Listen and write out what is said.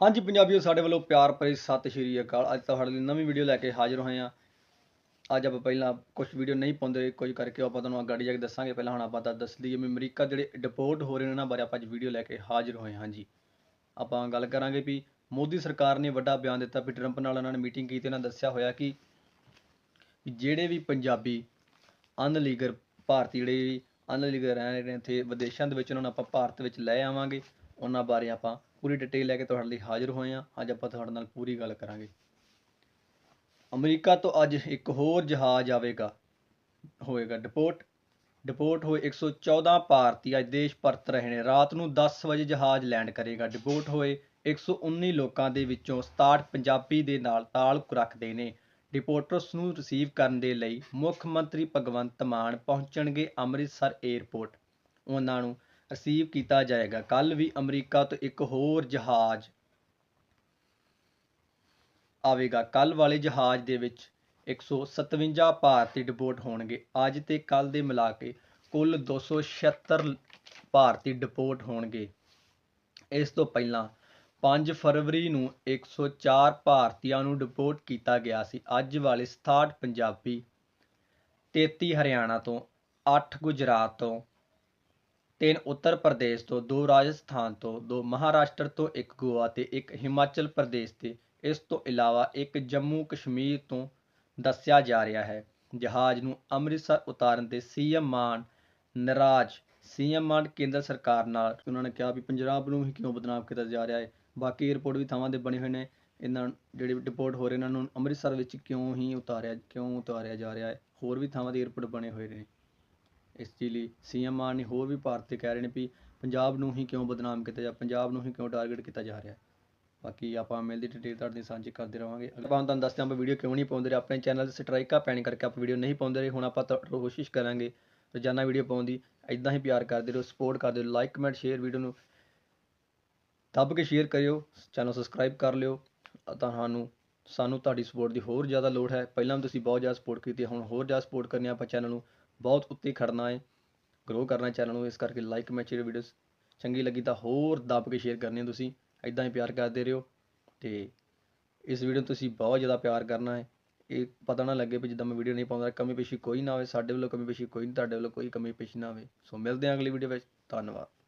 ਹਾਂਜੀ, ਪੰਜਾਬੀਓ, ਸਾਡੇ ਵੱਲੋਂ ਪਿਆਰ ਭਰੀ ਸਤਿ ਸ਼੍ਰੀ ਅਕਾਲ। ਅੱਜ ਤੁਹਾਡੇ ਲਈ ਨਵੀਂ ਵੀਡੀਓ ਲੈ ਕੇ ਹਾਜ਼ਰ ਹੋਏ ਹਾਂ। ਅੱਜ ਆਪਾਂ ਪਹਿਲਾਂ ਕੁਝ ਵੀਡੀਓ ਨਹੀਂ ਪਾਉਂਦੇ ਕੁਝ ਕਰਕੇ ਆਪਾਂ ਤੁਹਾਨੂੰ ਗਾੜੀ ਜਾ ਕੇ ਦੱਸਾਂਗੇ। ਪਹਿਲਾਂ ਹੁਣ ਆਪਾਂ ਤਾਂ ਦੱਸ ਦਈਏ ਵੀ ਅਮਰੀਕਾ ਜਿਹੜੇ ਡਿਪੋਰਟ ਹੋ ਰਹੇ ਨੇ ਉਹਨਾਂ ਬਾਰੇ ਆਪਾਂ ਅੱਜ ਵੀਡੀਓ ਲੈ ਕੇ ਹਾਜ਼ਰ ਹੋਏ ਹਾਂ ਜੀ। ਆਪਾਂ ਗੱਲ ਕਰਾਂਗੇ ਵੀ ਮੋਦੀ ਸਰਕਾਰ ਨੇ ਵੱਡਾ ਬਿਆਨ ਦਿੱਤਾ ਵੀ ਟਰੰਪ ਨਾਲ ਉਹਨਾਂ ਨੇ ਮੀਟਿੰਗ ਕੀਤੀ, ਉਹਨਾਂ ਦੱਸਿਆ ਹੋਇਆ ਕਿ ਜਿਹੜੇ ਵੀ ਪੰਜਾਬੀ ਅਨਲੀਗਰ ਭਾਰਤੀ ਜਿਹੜੇ ਵੀ ਅਨਲੀਗਲ ਰਹਿ ਰਹੇ ਨੇ ਇੱਥੇ ਵਿਦੇਸ਼ਾਂ ਦੇ ਵਿੱਚ, ਉਹਨਾਂ ਨੂੰ ਆਪਾਂ ਭਾਰਤ ਵਿੱਚ ਲੈ ਆਵਾਂਗੇ। ਉਹਨਾਂ ਬਾਰੇ ਆਪਾਂ ਪੂਰੀ ਡਿਟੇਲ ਲੈ ਕੇ ਤੁਹਾਡੇ ਲਈ ਹਾਜ਼ਰ ਹੋਏ ਹਾਂ। ਅੱਜ ਆਪਾਂ ਤੁਹਾਡੇ ਨਾਲ ਪੂਰੀ ਗੱਲ ਕਰਾਂਗੇ। ਅਮਰੀਕਾ ਤੋਂ ਅੱਜ ਇੱਕ ਹੋਰ ਜਹਾਜ਼ ਆਵੇਗਾ ਹੋਏਗਾ ਡਿਪੋਰਟ ਡਿਪੋਰਟ ਹੋਏ 114 ਭਾਰਤੀ ਅੱਜ ਦੇਸ਼ ਪਰਤ ਰਹੇ ਨੇ। ਰਾਤ ਨੂੰ 10 ਵਜੇ ਜਹਾਜ਼ ਲੈਂਡ ਕਰੇਗਾ। ਡਿਪੋਰਟ ਹੋਏ 119 ਲੋਕਾਂ ਦੇ ਵਿੱਚੋਂ 67 ਪੰਜਾਬੀ ਦੇ ਨਾਲ ਤਾਲੁਕ ਰੱਖਦੇ ਨੇ। ਡਿਪੋਰਟਰਸ ਨੂੰ ਰਿਸੀਵ ਕਰਨ ਦੇ ਲਈ ਮੁੱਖ ਮੰਤਰੀ ਭਗਵੰਤ ਮਾਨ ਪਹੁੰਚਣਗੇ ਅੰਮ੍ਰਿਤਸਰ ਏਅਰਪੋਰਟ ਉਹਨਾਂ ਨੂੰ ਰਿਸੀਵ ਕੀਤਾ ਜਾਏਗਾ। ਕੱਲ ਵੀ ਅਮਰੀਕਾ ਤੋਂ ਇੱਕ ਹੋਰ ਜਹਾਜ਼ ਆਵੇਗਾ। ਕੱਲ ਵਾਲੇ ਜਹਾਜ਼ ਦੇ ਵਿੱਚ 157 ਭਾਰਤੀ ਡਿਪੋਰਟ ਹੋਣਗੇ। ਅੱਜ ਤੇ ਕੱਲ ਦੇ ਮਿਲਾ ਕੇ ਕੁੱਲ 276 ਭਾਰਤੀ ਡਿਪੋਰਟ ਹੋਣਗੇ। ਇਸ ਤੋਂ ਪਹਿਲਾਂ 5 ਫਰਵਰੀ ਨੂੰ 104 ਭਾਰਤੀਆਂ ਨੂੰ ਡਿਪੋਰਟ ਕੀਤਾ ਗਿਆ ਸੀ। ਅੱਜ ਵਾਲੇ 67 ਪੰਜਾਬੀ 33 ਹਰਿਆਣਾ ਤੋਂ 8 ਗੁਜਰਾਤ ਤੋਂ ਤਿੰਨ ਉੱਤਰ ਪ੍ਰਦੇਸ਼ ਤੋਂ, ਦੋ ਰਾਜਸਥਾਨ ਤੋਂ, ਦੋ ਮਹਾਰਾਸ਼ਟਰ ਤੋਂ, ਇੱਕ ਗੋਆ ਅਤੇ ਇੱਕ ਹਿਮਾਚਲ ਪ੍ਰਦੇਸ਼ ਤੇ। ਇਸ ਤੋਂ ਇਲਾਵਾ ਇੱਕ ਜੰਮੂ ਕਸ਼ਮੀਰ ਤੋਂ ਦੱਸਿਆ ਜਾ ਰਿਹਾ ਹੈ। ਜਹਾਜ਼ ਨੂੰ ਅੰਮ੍ਰਿਤਸਰ ਉਤਾਰਨ ਤੇ ਸੀਐਮ ਮਾਨ ਨਾਰਾਜ਼। ਸੀਐਮ ਮਾਨ ਕੇਂਦਰ ਸਰਕਾਰ ਨਾਲ ਉਹਨਾਂ ਨੇ ਕਿਹਾ ਵੀ ਪੰਜਾਬ ਨੂੰ ਹੀ ਕਿਉਂ ਬਦਨਾਮ ਕੀਤਾ ਜਾ ਰਿਹਾ ਹੈ। ਬਾਕੀ 에ਅਰਪੋਰਟ ਵੀ ਥਾਵਾਂ ਦੇ ਬਣੇ ਹੋਏ ਨੇ। ਇਹਨਾਂ ਜਿਹੜੇ ਡਿਪੋਰਟ ਹੋ ਰਹੇ ਇਹਨਾਂ ਨੂੰ ਅੰਮ੍ਰਿਤਸਰ ਵਿੱਚ ਕਿਉਂ ਹੀ ਉਤਾਰਿਆ, ਕਿਉਂ ਉਤਾਰਿਆ ਜਾ ਰਿਹਾ ਹੈ? ਹੋਰ ਵੀ ਥਾਵਾਂ ਦੇ 에ਅਰਪੋਰਟ ਬਣੇ ਹੋਏ ਨੇ। ਇਸ ਚੀਜ਼ ਲਈ ਸੀਐਮ ਮਾਨ ਨੇ ਹੋਰ ਵੀ ਭਾਰਤੀ ਕਹਿ ਰਹੇ ਨੇ ਵੀ ਪੰਜਾਬ ਨੂੰ ਹੀ ਕਿਉਂ ਬਦਨਾਮ ਕੀਤਾ ਜਾ, ਪੰਜਾਬ ਨੂੰ ਹੀ ਕਿਉਂ ਟਾਰਗੇਟ ਕੀਤਾ ਜਾ ਰਿਹਾ ਹੈ। ਬਾਕੀ ਆਪਾਂ ਮਿਲਦੀ ਡਿਟੇਲ ਤੁਹਾਡੇ ਨਾਲ ਸਾਂਝੀ ਕਰਦੇ ਰਵਾਂਗੇ। ਆਪਾਂ ਤੁਹਾਨੂੰ ਦੱਸਦੇ ਹਾਂ ਆਪਾਂ ਵੀਡੀਓ ਕਿਉਂ ਨਹੀਂ ਪਾਉਂਦੇ ਰਹੇ। ਆਪਣੇ ਚੈਨਲ ਤੇ ਸਟ੍ਰਾਈਕਾਂ ਪੈਣ ਕਰਕੇ ਆਪਾਂ ਵੀਡੀਓ ਨਹੀਂ ਪਾਉਂਦੇ ਰਹੇ। ਹੁਣ ਆਪਾਂ ਤਾਂ ਕੋਸ਼ਿਸ਼ ਕਰਾਂਗੇ ਰੋਜ਼ਾਨਾ ਵੀਡੀਓ ਪਾਉਣ ਦੀ। ਇਦਾਂ ਹੀ ਪਿਆਰ ਕਰਦੇ ਰਹੋ ਸਪੋਰਟ ਕਰਦੇ ਰਹੋ ਲਾਈਕ ਕਮੈਂਟ ਸ਼ੇਅਰ ਵੀਡੀਓ ਨੂੰ ਦੱਬ ਕੇ ਸ਼ੇਅਰ ਕਰਿਓ। ਚੈਨਲ ਸਬਸਕ੍ਰਾਈਬ ਕਰ ਲਿਓ। ਤੁਹਾਨੂੰ, ਸਾਨੂੰ ਤੁਹਾਡੀ ਸਪੋਰਟ ਦੀ ਹੋਰ ਜ਼ਿਆਦਾ ਲੋੜ ਹੈ। ਪਹਿਲਾਂ ਵੀ ਤੁਸੀਂ ਬਹੁਤ ਜ਼ਿਆਦਾ ਸਪੋਰਟ ਕੀਤੀ ਹੁਣ ਹੋਰ ਜ਼ਿਆਦਾ ਸਪੋਰਟ ਕਰਨੀ ਆਪਾਂ ਚੈਨਲ ਨੂੰ। ਬਹੁਤ ਉੱਤੇ ਖੜਨਾ ਹੈ ਗਰੋ ਕਰਨਾ ਚੈਨਲ ਨੂੰ, ਇਸ ਕਰਕੇ ਲਾਈਕ ਕਮੈਂਟ ਸ਼ੇਅਰ ਵੀਡੀਓਜ਼ ਚੰਗੀ ਲੱਗੀ ਤਾਂ ਹੋਰ ਦੱਬ ਕੇ ਸ਼ੇਅਰ ਕਰਨੀ ਹੈ ਤੁਸੀਂ ਇਦਾਂ ਹੀ ਪਿਆਰ ਕਰਦੇ ਰਹੋ ਤੇ ਇਸ ਵੀਡੀਓ ਨੂੰ ਤੁਸੀਂ ਬਹੁਤ ਜ਼ਿਆਦਾ ਪਿਆਰ ਕਰਨਾ ਹੈ, ਇਹ ਪਤਾ ਨਾ ਲੱਗੇ ਵੀ ਜਿੱਦਾਂ ਮੈਂ ਵੀਡੀਓ ਨਹੀਂ ਪਾਉਂਦਾ, ਕਮੀ ਪੇਸ਼ੀ ਕੋਈ ਨਾ ਹੋਵੇ ਸਾਡੇ ਵੱਲੋਂ ਕਮੀ ਪੇਸ਼ੀ ਕੋਈ ਨਹੀਂ ਤੁਹਾਡੇ ਵੱਲੋਂ ਕੋਈ ਕਮੀ ਪੇਸ਼ੀ ਨਾ ਹੋਵੇ ਸੋ ਮਿਲਦੇ ਹਾਂ ਅਗਲੀ ਵੀਡੀਓ ਵਿੱਚ, ਧੰਨਵਾਦ।